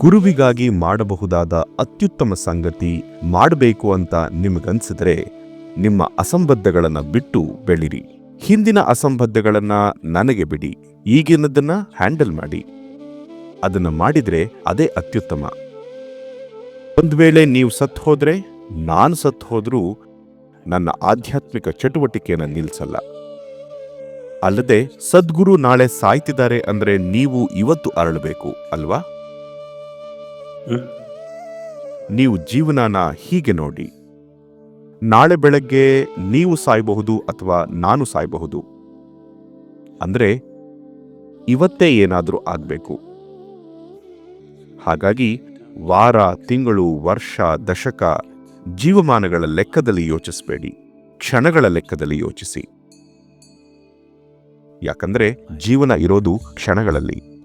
ಗುರುವಿಗಾಗಿ ಮಾಡಬಹುದಾದ ಅತ್ಯುತ್ತಮ ಸಂಗತಿ ಮಾಡಬೇಕು ಅಂತ ನಿಮಗನ್ಸಿದ್ರೆ ನಿಮ್ಮ ಅಸಂಬದ್ಧಗಳನ್ನು ಬಿಟ್ಟು ಬೆಳಿರಿ. ಹಿಂದಿನ ಅಸಂಬದ್ಧಗಳನ್ನ ನನಗೆ ಬಿಡಿ, ಈಗಿನದನ್ನ ಹ್ಯಾಂಡಲ್ ಮಾಡಿ. ಅದನ್ನು ಮಾಡಿದರೆ ಅದೇ ಅತ್ಯುತ್ತಮ. ಒಂದು ವೇಳೆ ನೀವು ಸತ್ತು ಹೋದರೆ, ನಾನು ಸತ್ತು ಹೋದರೂ ನನ್ನ ಆಧ್ಯಾತ್ಮಿಕ ಚಟುವಟಿಕೆಯನ್ನು ನಿಲ್ಲಿಸಲ್ಲ ಅಲ್ಲದೆ ಸದ್ಗುರು ನಾಳೆ ಸಾಯ್ತಿದ್ದಾರೆ ಅಂದರೆ ನೀವು ಇವತ್ತು ಅರಳಬೇಕು, ಅಲ್ವಾ. ನೀವು ಜೀವನನ ಹೀಗೆ ನೋಡಿ. ನಾಳೆ ಬೆಳಗ್ಗೆ ನೀವು ಸಾಯಬಹುದು ಅಥವಾ ನಾನು ಸಾಯಬಹುದು? ಅಂದ್ರೆ, ಇವತ್ತೇ ಏನಾದರೂ ಆಗಬೇಕು. ಹಾಗಾಗಿ, ವಾರ, ತಿಂಗಳು, ವರ್ಷ, ದಶಕ, ಜೀವಮಾನಗಳ ಲೆಕ್ಕದಲ್ಲಿ ಯೋಚಿಸಬೇಡಿ. ಕ್ಷಣಗಳ ಲೆಕ್ಕದಲ್ಲಿ ಯೋಚಿಸಿ. ಯಾಕಂದ್ರೆ, ಜೀವನ ಇರೋದು ಕ್ಷಣಗಳಲ್ಲಿ.